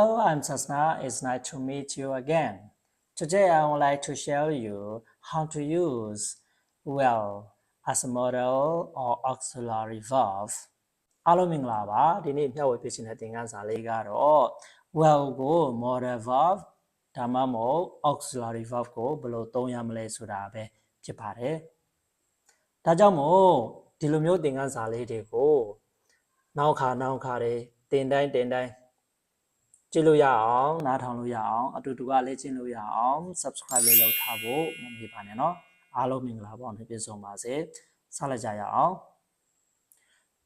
Hello, I'm Sasna. It's nice to meet you again. Today I would like to share you how to use well as a model or auxiliary verb. အားလုံးမင်္ဂလာပါဒီနေ့မျှဝေပေးခြင်းတဲ့သင်ခန်းစာလေးကတော့ well ကို model verb ဒါမှမဟုတ် auxiliary verb ကိုဘယ်လိုသုံးရမလဲဆိုတာပဲဖြစ်ပါတယ်။ဒါကြောင့်မို့ဒီလိုမျိုးသင်ခန်းစာလေးတွေကိုနောက်ခါနောက်ခါတွေတင်တိုင်းတင်တိုင်း ကြည့်လို့ရအောင်နားထောင်လို့ရအောင်အတူတူကလေ့ကျင့်လို့ရအောင် subscribe လေးလုပ်ထားဖို့မမေ့ပါနဲ့เนาะအားလုံးမင်္ဂလာပါနဲ့ပြည့်စုံပါစေဆက်လက်ကြရအောင်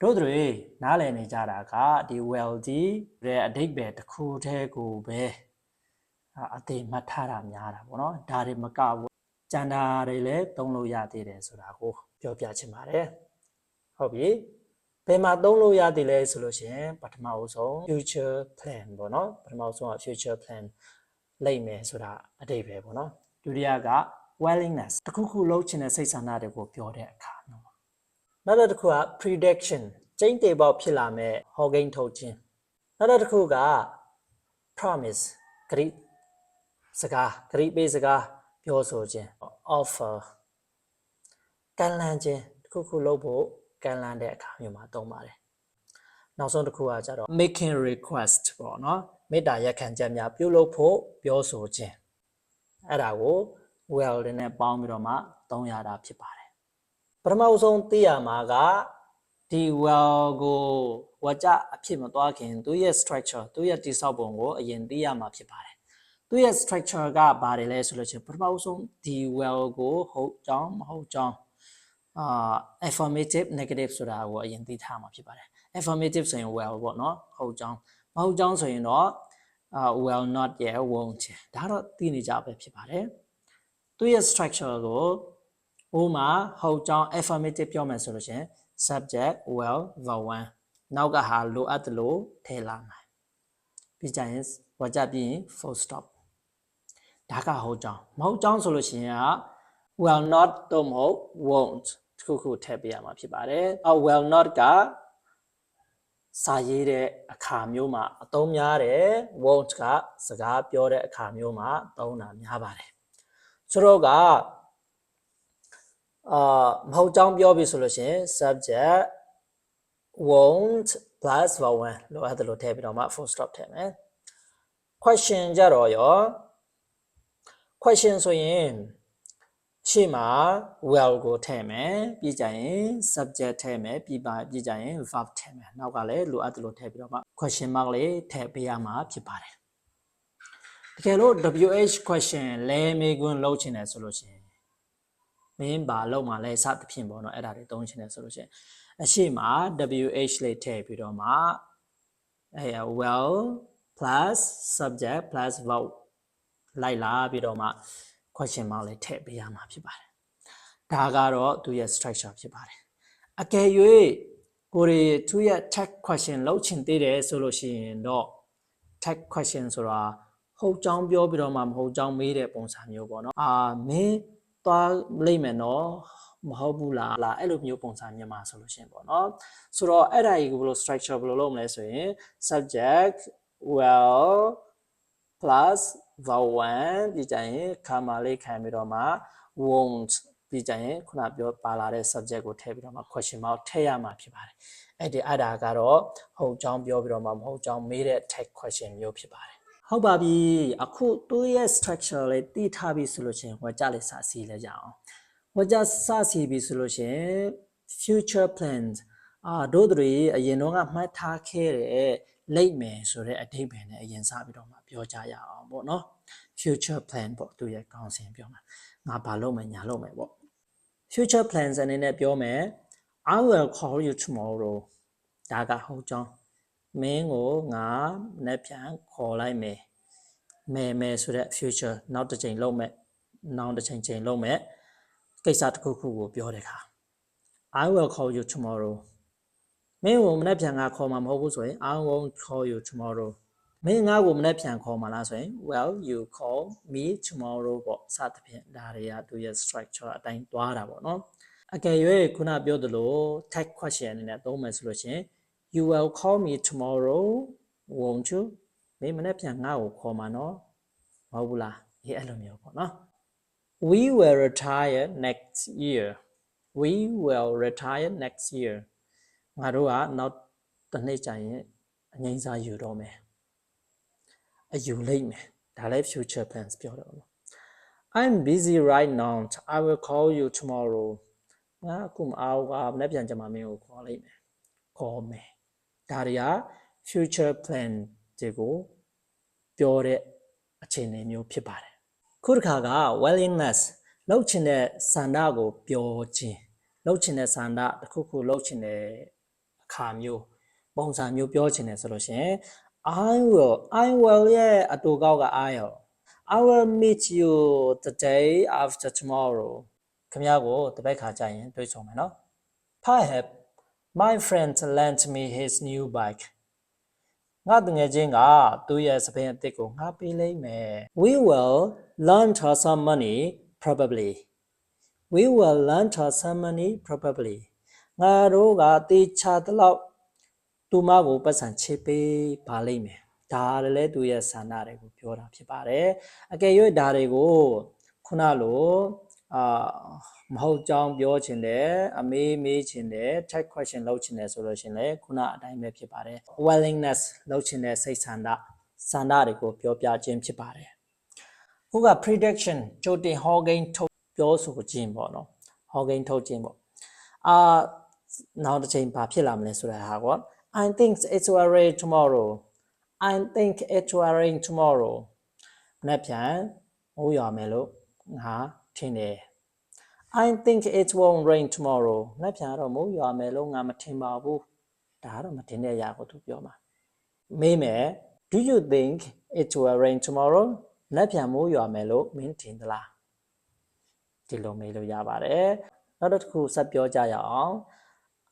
တို့တွေနားလည်နေကြတာကဒီ well ဒီရဲ့အဓိပ္ပာယ်တစ်ခုတည်းကိုပဲအသေးမှတ်ထားတာများတာပေါ့နော်ဒါတွေမကဘူးကျန်တာတွေလည်းသုံးလို့ရသေးတယ်ဆိုတာကိုပြောပြချင်ပါတယ်ဟုတ်ပြီ ဘယ်မှာသုံးလို့ရသေးလဲဆိုလို့ရှိရင်ပထမအဆုံး future plan ပေါ့နော်ပထမအဆုံးက future plan လိမ့်မယ်ဆိုတာအတိတ်ပဲပေါ့နော်ဒုတိယက willingness တစ်ခုခုလုပ်ချင်တဲ့စိတ်ဆန္ဒတွေကိုပြောတဲ့အခါမျိုးပါနောက်တစ်ခုက prediction ကျိန်းတေပေါက်ဖြစ်လာမဲ့ဟောကိန်းထုတ်ခြင်းနောက်တစ်ခုက promise ဂရိစကားဂရိပေးစကားပြောဆိုခြင်း offer ကန့်လန့်ခြင်းတစ်ခုခုလုပ်ဖို့ ကန့်လန့်တဲ့အခါမျိုးမှာသုံးပါတယ်နောက်ဆုံးတစ်ခုကကြတော့ making request ပေါ့နော်မေတ္တာရက်ခံချက်များပြုလုပ်ဖို့ပြောဆိုခြင်းအဲ့ဒါကို well တွေနဲ့ပေါင်းပြီးတော့မှသုံးရတာဖြစ်ပါတယ်ပထမအဆုံးသိရမှာကဒီ well ကိုဝါကြအဖြစ်မသွားခင်သူရဲ့ structure သူရဲ့တိဆောက်ပုံကိုအရင်သိရမှာဖြစ်ပါတယ်သူရဲ့ structure ကဘာတွေလဲဆိုလို့ချင်းပထမဆုံးဒီ well ကိုဟုတ်ကြောင်းမဟုတ်ကြောင်း အာ affirmative negative ဆိုတာကိုအရင်သိထားမှာဖြစ်ပါတယ် affirmative ဆိုရင် well ပေါ့နော်ဟုတ်ကြောင်းမဟုတ်ကြောင်းဆိုရင်တော့အာ well not yeah won't ဒါတော့သိနေကြပဲဖြစ်ပါတယ်သူရဲ့ structure ကိုဟိုမှာဟုတ်ကြောင်း affirmative ပြောမယ်ဆိုလို့ရှင် subject well verb 1နောက်ကဟာလိုအပ်တယ်လို့ထည့်လာမယ်ပြီးကြရင်ဝါကြပြီးရင် full stop ဒါကဟုတ်ကြောင်းမဟုတ်ကြောင်းဆိုလို့ရှိရင်က will not တော့မဟုတ် won't တခုခုထည့်ပေးရမှာဖြစ်ပါတယ်အ will not ကစာရေးတဲ့အခါမျိုးမှာအသုံးများတယ် won't ကစကားပြောတဲ့အခါမျိုးမှာသုံးတာများပါတယ်ဆိုတော့ကအာမဟုတ်ကြောင်းပြောပြီဆိုလို့ရှိရင် subject won't plus verb 1လိုအပ်တယ်လို့ထည့်ပြီးတော့မှ full stop ထည့်မယ် question ကြတော့ရော question ဆိုရင် ရှေ့မှာ well ကိုထည့်မယ်ပြီးကြရင် subject ထည့်မယ်ပြီးပါပြီးကြရင် verb ထည့်မယ်နောက်ကလည်းလိုအပ်တယ်လို့ထည့်ပြီးတော့မှ question mark လေးထည့်ပေးရမှာဖြစ်ပါတယ်တကယ်လို့ WH question လဲမေးခွန်းလုပ်ချင်တယ်ဆိုလို့ရှိရင်မင်းဘာလုပ်မှလဲစသဖြင့်ပေါ့နော်အဲ့ဒါတွေသုံးချင်တယ်ဆိုလို့ရှိရင်အရှိမ WH လေးထည့်ပြီးတော့မှအဲ well plus subject plus verb လိုက်လာပြီးတော့မှ question mark လေးထည့်ပေးရမှာဖြစ်ပါတယ်ဒါကတော့သူရဲ့ structure ဖြစ်ပါတယ်အကယ်၍ကိုရီသူရဲ့ tag question လောက်ချင်သေးတယ်ဆိုလို့ရှိရင်တော့ tag question ဆိုတာဟုတ်ကြောင်းပြောပြီးတော့မှမဟုတ်ကြောင်းမေးတဲ့ပုံစံမျိုးပေါ့နော်အာမင်းသွားလိမ့်မယ်နော်မဟုတ်ဘူးလားလားအဲ့လိုမျိုးပုံစံမြန်မာဆိုလို့ရှင်ပေါ့နော်ဆိုတော့အဲ့ဒါကြီးကိုဘယ်လို structure ဘယ်လိုလုပ်မလဲဆိုရင် subject well plus verb 1ပြီးကြရင်ခါမာလေးခံပြီးတော့မှ won't ပြီးကြရင်ခုနပြောပါလာတဲ့ subject ကိုထည့်ပြီးတော့မှ question mark ထည့်ရမှာဖြစ်ပါတယ်အဲ့ဒီအဲ့ဒါကတော့ဟုတ်ကြောင်းပြောပြီးတော့မှမဟုတ်ကြောင်းမေးတဲ့ tag question မျိုးဖြစ်ပါတယ်ဟုတ်ပါပြီအခုသူ့ရဲ့ structure လေးတည်ထားပြီဆိုလို့ချင်းဝါကြလေးစစီလဲကြအောင်ဝါကြစစီပြီဆိုလို့ချင်း future plans အာတို့တွေအရင်တော့ကမှတ်ထားခဲ့တဲ့ လိမ့်မယ်ဆိုတဲ့အဓိပ္ပာယ်နဲ့အရင်စပြီးတော့မှပြောကြရအောင်ပေါ့နော် future plan ပေါ့သူရဲ့ကောင်းစဉ်ပြောမှာငါဘာလုပ်မယ်ညာလုပ်မယ်ပေါ့ future plans အနေနဲ့ပြောမယ် I will call you tomorrow ဒါကဟုတ်ကြောင်းမင်းကိုငါနေ့ပြန်ခေါ်လိုက်မယ်မယ်မယ်ဆိုတဲ့ future နောက်တစ်ချိန်လုပ်မယ်နောက်တစ်ချိန်ချိန်လုပ်မယ်ကိစ္စတစ်ခုခုကိုပြောတဲ့အခါ I will call you tomorrow မင်းကိုမနေ့ပြန်ငါခေါ်မှာမဟုတ်ဘူးဆိုရင် I won't call you tomorrow မင်းငါ့ကိုမနေ့ပြန်ခေါ်မှာလားဆိုရင် well you call me tomorrow ပေါ့စသဖြင့်ဒါတွေကသူရဲ့ structure အတိုင်းသွားတာပေါ့နော်အကယ်၍ခုနပြောသလို tag question အနေနဲ့သုံးမယ်ဆိုလို့ရှိရင် you will call me tomorrow won't you မင်းမနေ့ပြန်ငါ့ကိုခေါ်မှာနော်မဟုတ်ဘူးလားအေးအဲ့လိုမျိုးပေါ့နော် we will retire next year we will retire next year ငါတို့ကနောက်တစ်နှစ်ကြာရင်အငိမ့်စားယူတော့မယ်အယူလိုက်မယ်ဒါလည်း future plans ပြောတယ်ပေါ့နော် I'm busy right now I will call you tomorrow ငါအခုမအားဘူးကမနေ့ပြန်ကြမှာမင်းကိုခေါ်လိုက်မယ်ခေါ်မယ်ဒါတွေက future plan တွေကိုပြောတဲ့အခြေအနေမျိုးဖြစ်ပါတယ်ခုတစ်ခါက willingness လှုပ်ချင်တဲ့ဆန္ဒကိုပြောခြင်းလှုပ်ချင်တဲ့ဆန္ဒတစ်ခုခုလှုပ်ချင်တဲ့အ ခါမျိုးပုံစံမျိုးပြောချင်တယ်ဆိုလို့ရှိရင် I will I will ရဲ့အတူကောက်က I will I will meet you the day after tomorrow ခင်ဗျားကိုတပတ်ခါကြာရင်တွေ့ဆုံမယ်နော် Perhaps my friend lent me his new bike ငါတငယ်ချင်းကသူ့ရဲ့စပင်းအသစ်ကိုငါပေးလိုက်မယ် We will lend her some money probably We will lend her some money probably ငါတို့ကတေချာတလောက်သူမကိုပတ်စံချေပေးပါလိမ့်မယ်ဒါလည်းသူ့ရဲ့ဆန္ဒတွေကိုပြောတာဖြစ်ပါတယ်အကယ်၍ဒါတွေကိုခုနလိုအာမဟုတ်ကြောင်းပြောချင်တယ်အမေးမေးချင်တယ် tag question လုပ်ချင်တယ်ဆိုလို့ရှရင်လေခုနအတိုင်းပဲဖြစ်ပါတယ် willingness လုပ်ချင်တဲ့စိတ်ဆန္ဒဆန္ဒတွေကိုပြောပြခြင်းဖြစ်ပါတယ်ခုက prediction ကြိုတင် Hawking ထုတ်ပြောဆိုခြင်းပေါ့နော် Hawking ထုတ်ခြင်းပေါ့အာ နောက်တစ်ချိန်ဘာဖြစ်လာမလဲဆိုတဲ့ဟာကော I think it will rain tomorrow I think it will rain tomorrow မနေ့ပြန်မိုးရွာမယ်လို့ငါထင်တယ် I think it won't rain tomorrow မနေ့ပြန်တော့မိုးရွာမယ်လို့ငါမထင်ပါဘူးဒါကတော့မထင်တဲ့အရာကိုသူပြောမှာမေးမယ် Do you think it will rain tomorrow မနေ့ပြန်မိုးရွာမယ်လို့မင်းထင်သလားဒီလိုမေးလို့ရပါတယ်နောက်တစ်ခုဆက်ပြောကြရအောင်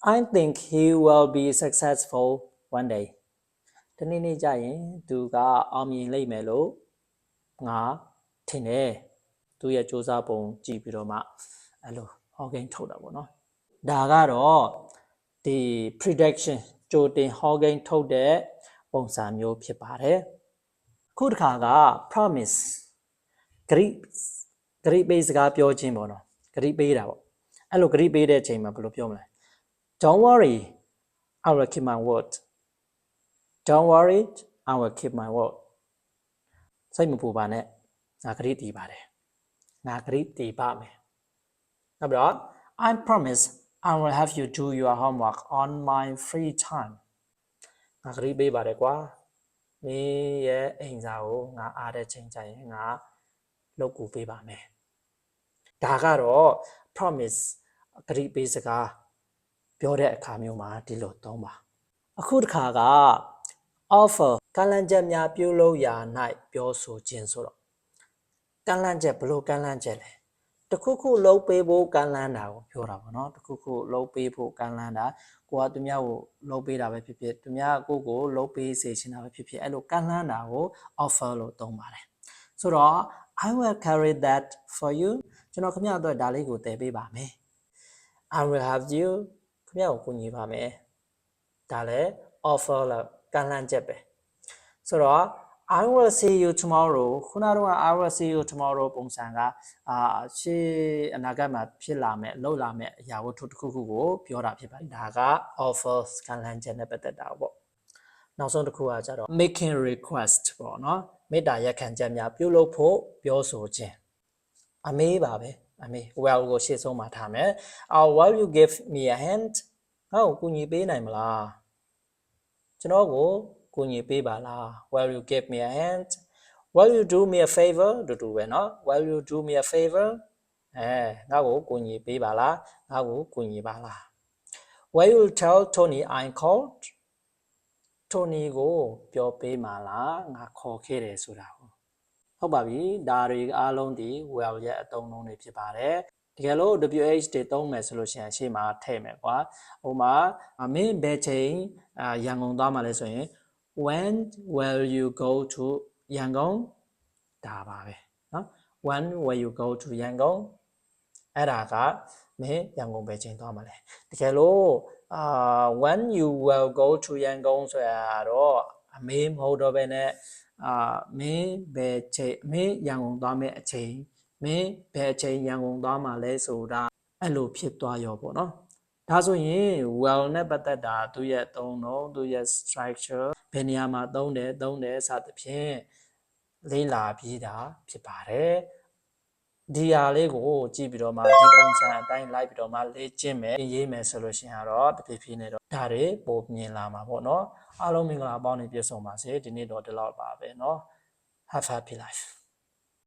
I think he will be successful one day တနေ့နေ့ကျရင်သူကအောင်မြင်လိမ့်မယ်လို့ငါထင်တယ်သူရဲ့စူးစမ်းပုံကြည့်ပြီးတော့မှအဲ့လိုဟောကိန်းထုတ်တာပေါ့နော်ဒါကတော့ဒီ prediction ကြိုတင်ဟောကိန်းထုတ်တဲ့ပုံစံမျိုးဖြစ်ပါတယ်ခုတစ်ခါက promise ဂရိဂရိပေးစကားပြောခြင်းပေါ့နော်ဂရိပေးတာပေါ့အဲ့လိုဂရိပေးတဲ့အချိန်မှာဘယ်လိုပြောမလဲ Don't worry I will keep my word Don't worry I will keep my word စိတ်မပူပါနဲ့ငါဂရိတည်ပါတယ်ငါဂရိတည်ပါမယ်နောက်ပြီးတော့ I promise I will have you do your homework on my free time ငါဂရိပေးပါတယ်ကွာမင်းရဲ့အိမ်စာကိုငါအားတဲ့ချိန်ကျရင်ငါလုပ်ကူပေးပါမယ်ဒါကတော့ promise ဂရိပေးစကား ပြောတဲ့အခါမျိုးမှာဒီလိုသုံးပါအခုတစ်ခါက offer ကန့်လန့်ချက်များပြုလုပ်ရာ၌ပြောဆိုခြင်းဆိုတော့ကန့်လန့်ချက်ဘလို့ကန့်လန့်ချက်လဲတခုခုလှုပ်ပေးဖို့ကန့်လန့်တာကိုပြောတာပေါ့နော်တခုခုလှုပ်ပေးဖို့ကန့်လန့်တာကိုကသူများကိုလှုပ်ပေးတာပဲဖြစ်ဖြစ်သူများကိုကိုလှုပ်ပေးစေချင်တာပဲဖြစ်ဖြစ်အဲ့လိုကန့်လန့်တာကို offer လို့သုံးပါတယ်ဆိုတော့ I will carry that for you ကျွန်တော်ခင်ဗျားအတွက်ဒါလေးကိုတည်ပေးပါမယ် I will have you ခင်ဗျားကိုကူညီပါမယ်ဒါလည်း offer လို့ကန့်လန့်ချက်ပဲဆိုတော့ I will see you tomorrow ခုနကတော့ I will see you tomorrow ပုံစံကအာရှေ့အနာဂတ်မှာဖြစ်လာမဲ့လောက်လာမဲ့အရာဝတ္ထုတစ်ခုခုကိုပြောတာဖြစ်ပါတယ်ဒါက offer ကန့်လန့်ချက်နဲ့ပတ်သက်တာပေါ့နောက်ဆုံးတစ်ခုကကြတော့ making request ပေါ့နော်မေတ္တာရက်ခံချက်များပြုလုပ်ဖို့ပြောဆိုခြင်းအမေးပါပဲ အမေ well ကိုရှေ့ဆုံးမှာထားမယ် uh, will you give me a hand ဟောကူညီပေးနိုင်မလားကျွန်တော်ကိုကူညီပေးပါလား will you give me a hand will you do me a favor တူတူပဲเนาะ will you do me a favor အဲငါ့ကိုကူညီပေးပါလားငါ့ကိုကူညီပါလား will you tell Tony I called Tony ကိုပြောပေးမှာလားငါခေါ်ခဲ့တယ်ဆိုတာ ဟုတ်ပါပြီဒါတွေအားလုံးဒီ well ရဲ့အသုံးလုံးတွေဖြစ်ပါတယ်တကယ်လို့ WH တွေသုံးမယ်ဆိုလို့ရှိရင်ရှေ့မှာထည့်မယ်ကွာဟိုမှာမင်းဘယ်ချိန်အာရန်ကုန်သွားမှာလဲဆိုရင် when will you go to ရန်ကုန်ဒါပါပဲเนาะ when will you go to ရန်ကုန်အဲ့ဒါကမင်းရန်ကုန်ပဲချိန်သွားမှာလဲတကယ်လို့အာ when you will go to ရန်ကုန်ဆိုရတော့ အမေမဟုတ်တော့ဘဲနဲ့ အာမင်းဘယ်ချိန်အမေရန်ကုန်သွားမယ့်အချိန်မင်းဘယ်အချိန်ရန်ကုန်သွားမှာလဲဆိုတာအဲ့လိုဖြစ်သွားရောပေါ့နော်ဒါဆိုရင် well နဲ့ပတ်သက်တာသူရဲ့အသုံးတော့သူရဲ့ structure ဘယ်နေရာမှာသုံးတယ်သုံးတယ်စသဖြင့်လေးလာပြီးတာဖြစ်ပါတယ် ဒီဟာလေးကိုကြည့်ပြီးတော့မှဒီပုံစံအတိုင်းလိုက်ပြီးတော့မှလေ့ကျင့်မယ်ရေးမယ်ဆိုလို့ရှိရင်တော့တဖြည်းဖြည်းနဲ့တော့ဒါတွေပုံမြင်လာမှာပေါ့နော်အားလုံးမင်္ဂလာပေါင်းနေပြည့်စုံပါစေဒီနေ့တော့ဒီလောက်ပါပဲနော် Have happy life